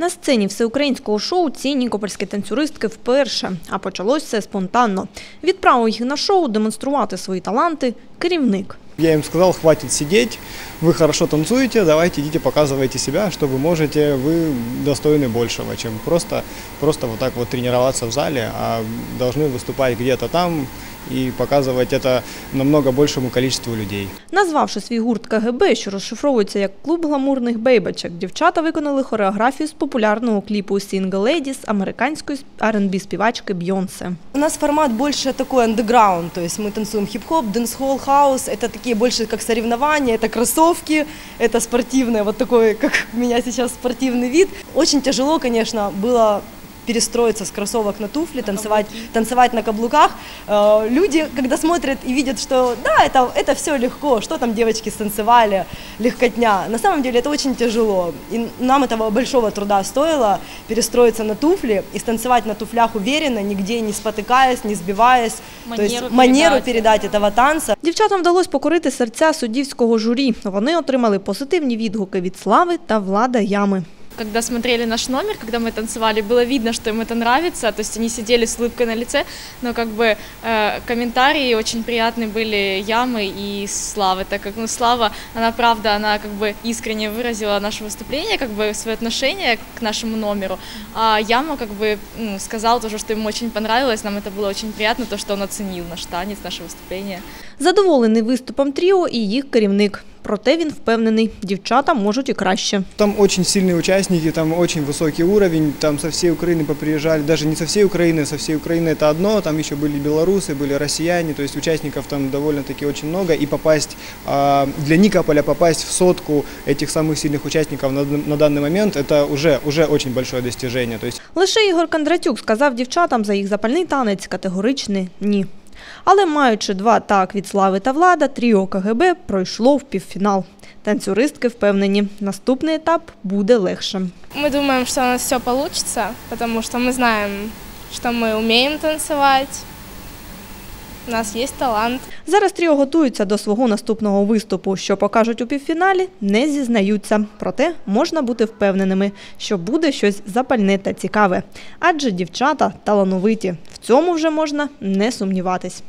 На сцені всеукраїнського шоу ці нікопольські танцюристки вперше, а почалось все спонтанно. Відправив їх на шоу демонструвати свої таланти керівник. Я им сказал, хватит сидеть, вы хорошо танцуете, давайте идите показывайте себя, что вы можете, вы достойны большего, чем просто, просто вот так вот тренироваться в зале, а должны выступать где-то там и показывать это намного большему количеству людей. Назвавши свій гурт КГБ, що розшифровується як клуб гламурних бейбачок, дівчата виконали хореографію з популярного кліпу Single Ladies американської R&B співачки Бйонсе. У нас формат больше такой андеграунд, то есть мы танцуем хип-хоп, дэнс-холл, хаус. Это такие больше как соревнования, это кроссовки, это спортивное, вот такой, как у меня сейчас спортивный вид. Очень тяжело, конечно, было перестроиться с кроссовок на туфли, танцевать, танцевать на каблуках. Э, Люди, когда смотрят и видят, что да, это, это все легко, что там девочки станцевали, легкотня. На самом деле это очень тяжело. И нам этого большого труда стоило перестроиться на туфли и станцевать на туфлях уверенно, нигде не спотыкаясь, не сбиваясь. То есть Манеру манеру передать. передать этого танца. Дівчатам вдалося покорити серця суддівського журі. Вони отримали позитивні відгуки від Слави та Влада Ями. Когда смотрели наш номер, когда мы танцевали, было видно, что им это нравится. То есть они сидели с улыбкой на лице, но как бы э, комментарии очень приятные были Ямы и Славы, так как ну, Слава, она правда, она как бы искренне выразила наше выступление, как бы свое отношение к нашему номеру. А Яма как бы ну, сказал тоже, что ему очень понравилось, нам это было очень приятно, то, что он оценил наш танец, наше выступление. Задоволений виступом тріо і їх керівник. Проте він впевнений, дівчата можуть і краще. Там очень сильные участники, там очень высокий уровень, там со всей Украины поприезжали, даже не со всей Украины, со всей Украины это одно, там еще были белорусы, были россияне, то есть участников там довольно-таки очень много, и попасть, а, для Никополя попасть в сотку этих самых сильных участников на, на данный момент, это уже, уже очень большое достижение, то есть Лише Ігор Кондратюк сказав дівчатам за їх запальний танець категоричний ні. Але маючи два так від Слави та Влада, тріо КГБ пройшло в півфінал. Танцюристки впевнені, наступний етап буде легшим. Мы думаем, что у нас все получится, потому что мы знаем, что мы умеем танцевать, у нас есть талант. Зараз тріо готуються до свого наступного виступу. Що покажуть у півфіналі, не зізнаються. Проте можна бути впевненими, що буде щось запальне та цікаве. Адже дівчата талановиті. Цьому вже можна не сумніватись.